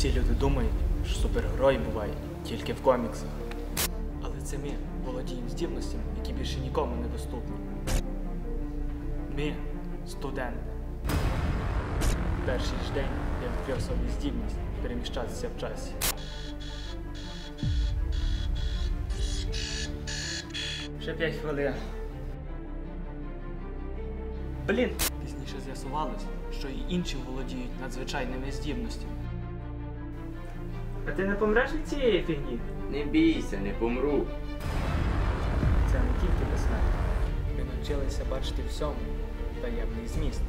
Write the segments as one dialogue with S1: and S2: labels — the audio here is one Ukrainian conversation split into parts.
S1: Всі люди думають, що супергерої бувають тільки в коміксах. Але це ми володіємо здібностями, які більше нікому не доступні. Ми студенти. Перший ж день я відкрив собі здібність переміщатися в часі. Ще 5 хвилин. Блін! Пізніше з'ясувалось, що і інші володіють надзвичайними здібностями. А ти не помреш від цієї фігні?
S2: Не бійся, не помру.
S1: Це не тільки безсмертя. Ми навчилися бачити всьому таємний зміст.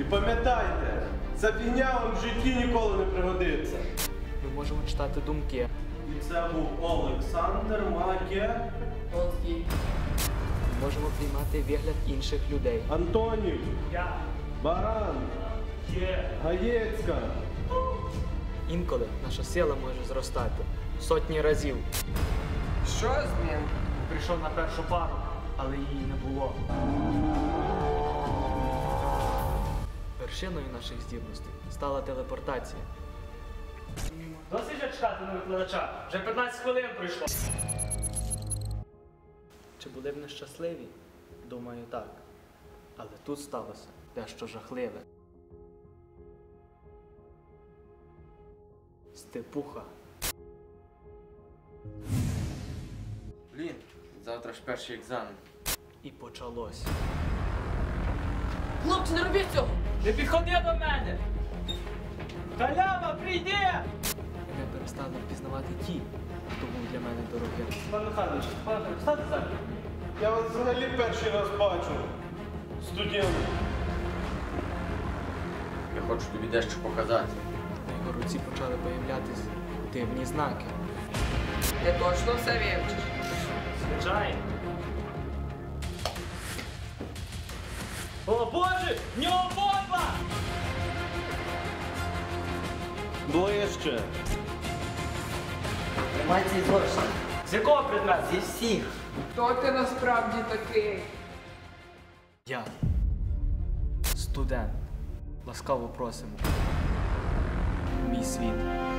S3: І пам'ятайте, ця фігня вам в житті ніколи не пригодиться.
S1: Ми можемо читати думки,
S3: І це був Олександр Маке
S1: ми можемо приймати вигляд інших людей.
S3: Антонів,
S1: Я
S3: Баран,
S1: є.
S3: Гаєцька.
S1: Інколи наша сила може зростати сотні разів.
S4: Що з ним?
S1: Прийшов на першу пару, але її не було. Вершиною наших здібностей стала телепортація. Досить же чекати на викладача. Вже 15 хвилин пройшло. Чи були б нещасливі? Думаю, так. Але тут сталося дещо жахливе. Степуха.
S2: Блін, завтра ж перший екзамен.
S1: І почалось.
S4: Хлопці, не робіть цього!
S1: Не підходи до мене! Халява, прийди! Мене перестали впізнавати ті, хто був для мене дорогим. Пан Михайлович, пане, встати зараз.
S3: Я вас взагалі перший раз бачу. Студент.
S2: Я хочу тобі дещо показати.
S1: На руці почали появлятись дивні знаки.
S4: Ти точно все вивчиш?
S1: Звичайно. О боже! В нього бомба!
S3: Ближче.
S5: Тримайте зошит.
S1: З якого предмету?
S5: Зі всіх.
S4: Хто ти насправді такий?
S1: Я. Студент. Ласкаво просимо. be sweet.